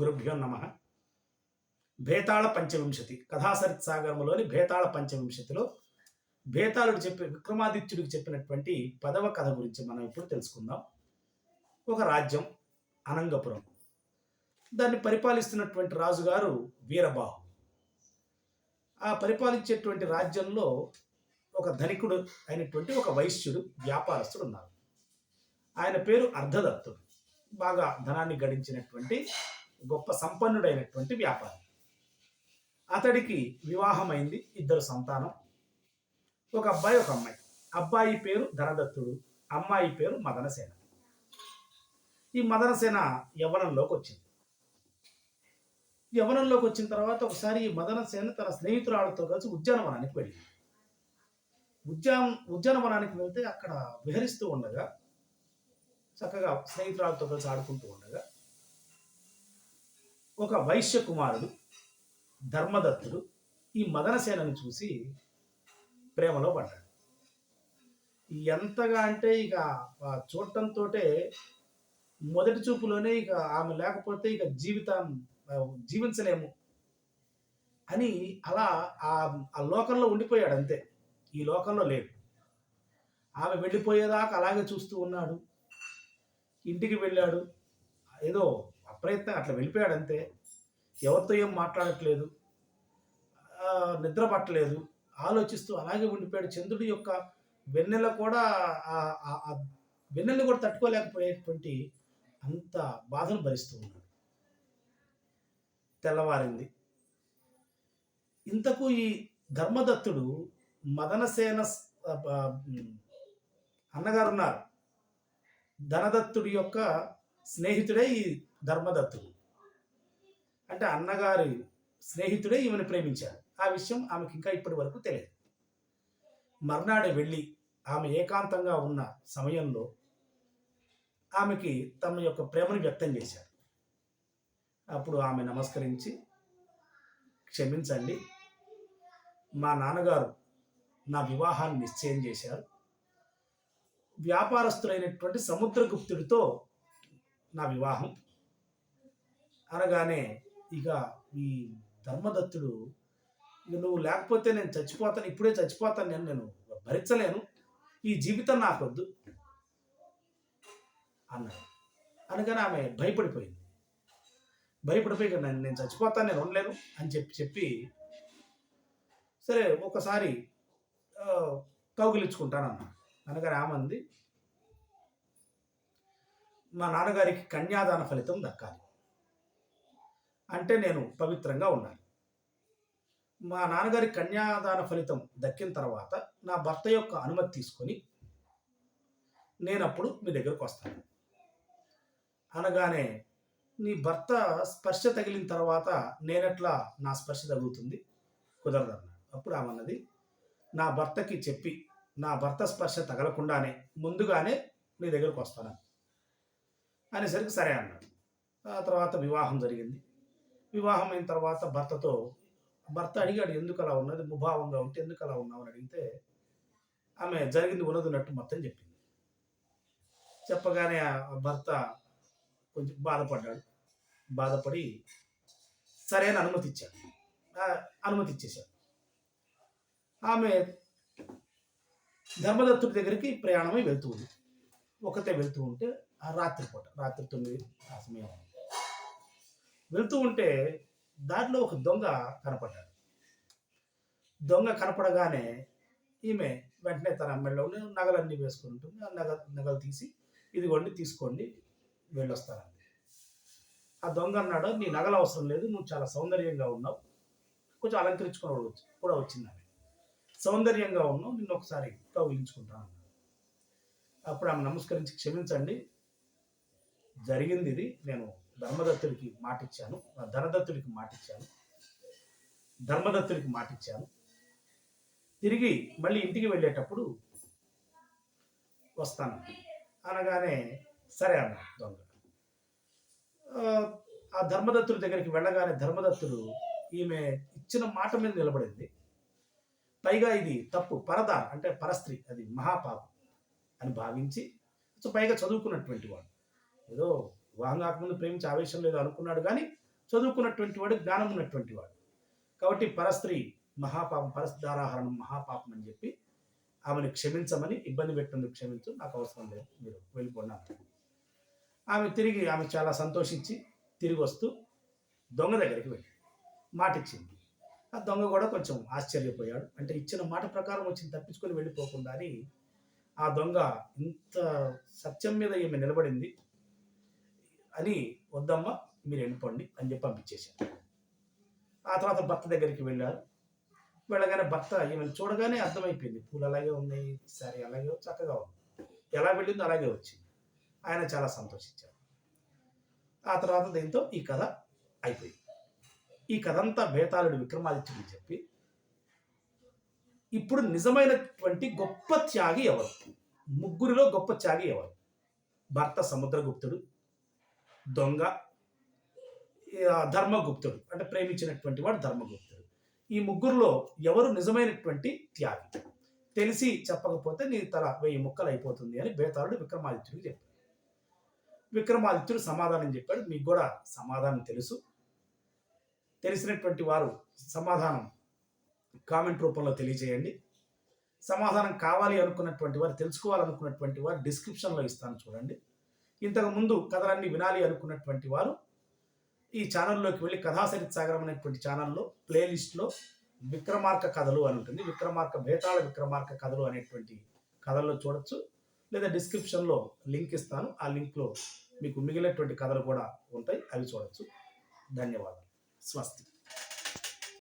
గురుభ్యో నమ. భేతాళ పంచవింశతి. కథాసరిత్ సాగరములోని భేతాళ పంచవింశతిలో భేతాళుడు చెప్పి విక్రమాదిత్యుడికి చెప్పినటువంటి పదవ కథ గురించి మనం ఇప్పుడు తెలుసుకుందాం. ఒక రాజ్యం అనంగపురం. దాన్ని పరిపాలిస్తున్నటువంటి రాజుగారు వీరబాహు. ఆ పరిపాలించేటువంటి రాజ్యంలో ఒక ధనికుడు అయినటువంటి ఒక వైశ్యుడు వ్యాపారస్తుడు ఉన్నారు ఆయన పేరు అర్ధదత్తుడు. బాగా ధనాన్ని గడించినటువంటి గొప్ప సంపన్నుడైనటువంటి వ్యాపారి. అతడికి వివాహమైంది ఇద్దరు సంతానం. ఒక అబ్బాయి ఒక అమ్మాయి. అబ్బాయి పేరు ధనదత్తుడు అమ్మాయి పేరు మదనసేన. ఈ మదనసేన యవనంలోకి వచ్చింది. యవనంలోకి వచ్చిన తర్వాత ఒకసారి ఈ మదనసేన తన స్నేహితురాలతో కలిసి ఉద్యానవనానికి వెళ్ళింది. ఉద్యాన ఉద్యానవనానికి వెళ్తే అక్కడ విహరిస్తూ ఉండగా చక్కగా స్నేహితురాలతో కలిసి ఆడుకుంటూ ఉండగా ఒక వైశ్య కుమారుడు ధర్మదత్తుడు ఈ మదనసేనను చూసి ప్రేమలో పడ్డాడు. ఎంతగా అంటే ఇక ఆ చూడటంతో మొదటి చూపులోనే ఇక ఆమె లేకపోతే ఇక జీవితం జీవించలేము అని అలా ఆ ఆ లోకంలో ఉండిపోయాడు అంతే. ఈ లోకంలో లేడు. ఆమె వెళ్ళిపోయేదాకా అలాగే చూస్తూ ఉన్నాడు. ఇంటికి వెళ్ళాడు. ఏదో అప్రయత్నం అట్లా వెళ్ళిపోయాడు అంతే ఎవరితో ఏం మాట్లాడట్లేదు నిద్ర పట్టలేదు ఆలోచిస్తూ అలాగే ఉండిపోయాడు. చంద్రుడి యొక్క వెన్నెల కూడా ఆ- కూడా తట్టుకోలేకపోయేటువంటి అంత బాధను భరిస్తూ ఉన్నాడు. తెల్లవారింది. ఇంతకు ఈ ధర్మదత్తుడు మదనసేన అన్నగారు ఉన్నారు. ధనదత్తుడి యొక్క స్నేహితుడే ఈ ధర్మదత్తుడు. అంటే అన్నగారి స్నేహితుడే ఈమెను ప్రేమించాడు. ఆ విషయం ఆమెకి ఇంకా ఇప్పటి వరకు తెలియదు. మర్నాడు వెళ్ళి ఆమె ఏకాంతంగా ఉన్న సమయంలో ఆమెకి తమ యొక్క ప్రేమను వ్యక్తం చేశాడు. అప్పుడు ఆమె నమస్కరించి క్షమించండి మా నాన్నగారు నా వివాహాన్ని నిశ్చయం చేశారు. వ్యాపారస్తులైనటువంటి సముద్రగుప్తుడితో నా వివాహం. అనగానే ఇక ఈ ధర్మదత్తుడు ఇక నువ్వు లేకపోతే నేను చచ్చిపోతాను ఇప్పుడే చచ్చిపోతాను నేను నేను భరించలేను ఈ జీవితం నాకొద్దు అన్నాడు. అనగానే ఆమె భయపడిపోయింది. భయపడిపోయి నేను నేను చచ్చిపోతాను నేను ఉండలేను అని చెప్పి చెప్పి సరే ఒకసారి కౌగిలించుకుంటాను కౌగిలించుకుంటానన్నా అనగానే ఆమంది మా నాన్నగారికి కన్యాదాన ఫలితం దక్కాలి. అంటే నేను పవిత్రంగా ఉండాలి. మా నాన్నగారి కన్యాదాన ఫలితం దక్కిన తర్వాత నా భర్త యొక్క అనుమతి తీసుకొని నేను అప్పుడు మీ దగ్గరకు వస్తాను. అనగానే నీ భర్త స్పర్శ తగిలిన తర్వాత నేనెట్లా నా స్పర్శ తగులుతుంది? కుదరదన్నాడు అప్పుడు ఆమెన్నది నా భర్తకి చెప్పి నా భర్త స్పర్శ తగలకుండానే ముందుగానే నీ దగ్గరకు వస్తాను అనేసరికి సరే అన్నాడు. ఆ తర్వాత వివాహం జరిగింది. వివాహం అయిన తర్వాత భర్తతో భర్త అడిగాడు ఎందుకు అలా ఉన్నది? ముభావంగా ఉంటే ఎందుకు అలా ఉన్నావు? అని అడిగితే ఆమె జరిగింది ఉన్నదిన్నట్టు మొత్తం చెప్పింది. చెప్పగానే ఆ భర్త కొంచెం బాధపడ్డాడు. బాధపడి సరైన అనుమతి ఇచ్చాడు అనుమతి ఇచ్చేశాడు ఆమె ధర్మదత్తుడి దగ్గరికి ప్రయాణమై వెళ్తూ ఉంది. ఒకతే వెళ్తూ ఉంటే రాత్రిపూట రాత్రి తొమ్మిది ఆ సమయం వెళ్తూ ఉంటే దారిలో ఒక దొంగ కనపడ్డాడు. దొంగ కనపడగానే ఈమె వెంటనే తన మెడలో నగలన్నీ వేసుకుని ఉంటుంది ఆ నగ నగలు తీసి ఇదిగోండి తీసుకోండి వెళ్ళొస్తానండి ఆ దొంగ అన్నాడు నీ నగలు అవసరం లేదు నువ్వు చాలా సౌందర్యంగా ఉన్నావు. కొంచెం అలంకరించుకుని కూడా వచ్చింది సౌందర్యంగా ఉన్నావు నిన్ను ఒకసారి కౌగిలించుకుంటాను అన్నాడు. అప్పుడు ఆమె నమస్కరించి క్షమించండి జరిగింది ఇది నేను ధర్మదత్తుడికి మాటిచ్చాను. ధనదత్తుడికి మాటిచ్చాను. ధర్మదత్తుడికి మాటిచ్చాను. తిరిగి మళ్ళీ ఇంటికి వెళ్ళేటప్పుడు వస్తాను. అనగానే సరే అన్న దొంగ. ఆ, ధర్మదత్తుడి దగ్గరికి వెళ్ళగానే ధర్మదత్తుడు ఈమె ఇచ్చిన మాట మీద నిలబడింది. పైగా ఇది తప్పు పరదార అంటే పరస్త్రీ అది మహాపాపం అని భావించి పైగా చదువుకున్నటువంటి వాడు. ఏదో వివాహం కాకముందు ప్రేమించి ఆవేశం లేదు అనుకున్నాడు కానీ చదువుకున్నటువంటి వాడు జ్ఞానం ఉన్నటువంటి వాడు. కాబట్టి పరస్త్రీ మహాపాపం పరస్దారాహరణం మహాపాపం అని చెప్పి ఆమెను క్షమించమని ఇబ్బంది పెట్టినందుకు క్షమించు నాకు అవసరం లేదు మీరు వెళ్ళిపోండి ఆమె తిరిగి ఆమె చాలా సంతోషించి తిరిగి వస్తూ దొంగ దగ్గరికి వెళ్ళి మాట ఇచ్చింది ఆ దొంగ కూడా కొంచెం ఆశ్చర్యపోయాడు. అంటే ఇచ్చిన మాట ప్రకారం వచ్చింది తప్పించుకొని వెళ్ళిపోకుండా అని ఆ దొంగ ఇంత సత్యం మీద ఈమె నిలబడింది. అని వద్దమ్మా మీరు వెళ్ళిపోండి అని చెప్పి పంపించేశారు. ఆ తర్వాత భర్త దగ్గరికి వెళ్ళారు. వెళ్ళగానే భర్త ఈమెను చూడగానే అర్థమైపోయింది. పూలు అలాగే ఉన్నాయి సరే అలాగే చక్కగా ఉంది. ఎలా వెళ్ళిందో అలాగే వచ్చింది. ఆయన చాలా సంతోషించారు. ఆ తర్వాత దీంతో ఈ కథ అయిపోయింది. ఈ కథ అంతా బేతాళుడు విక్రమాదిత్యుడు చెప్పి ఇప్పుడు నిజమైనటువంటి గొప్ప త్యాగి ఎవరు? ముగ్గురిలో గొప్ప త్యాగి ఎవరు? భర్త సముద్రగుప్తుడు దొంగ ధర్మగుప్తుడు అంటే ప్రేమించినటువంటి వాడు ధర్మగుప్తుడు. ఈ ముగ్గురులో ఎవరు నిజమైనటువంటి త్యాగి? తెలిసి చెప్పకపోతే నీ తల వెయ్యి ముక్కలు అయిపోతుంది అని బేతాళుడు విక్రమాదిత్యుడికి చెప్పాడు. విక్రమాదిత్యుడు సమాధానం చెప్పాడు. మీకు కూడా సమాధానం తెలుసు. తెలిసినటువంటి వారు సమాధానం కామెంట్ రూపంలో తెలియజేయండి. సమాధానం కావాలి అనుకున్నటువంటి వారు తెలుసుకోవాలనుకున్నటువంటి వారు డిస్క్రిప్షన్లో ఇస్తాను చూడండి. ఇంతకు ముందు కథలన్నీ వినాలి అనుకున్నటువంటి వారు ఈ ఛానల్లోకి వెళ్ళి కథాసరిత్ సాగరం అనేటువంటి ఛానల్లో ప్లేలిస్ట్లో విక్రమార్క కథలు అని ఉంటుంది. విక్రమార్క భేతాళ విక్రమార్క కథలు అనేటువంటి కథల్లో చూడొచ్చు. లేదా డిస్క్రిప్షన్లో లింక్ ఇస్తాను. ఆ లింక్లో మీకు మిగిలినటువంటి కథలు కూడా ఉంటాయి. అవి చూడొచ్చు. ధన్యవాదాలు. స్వస్తి.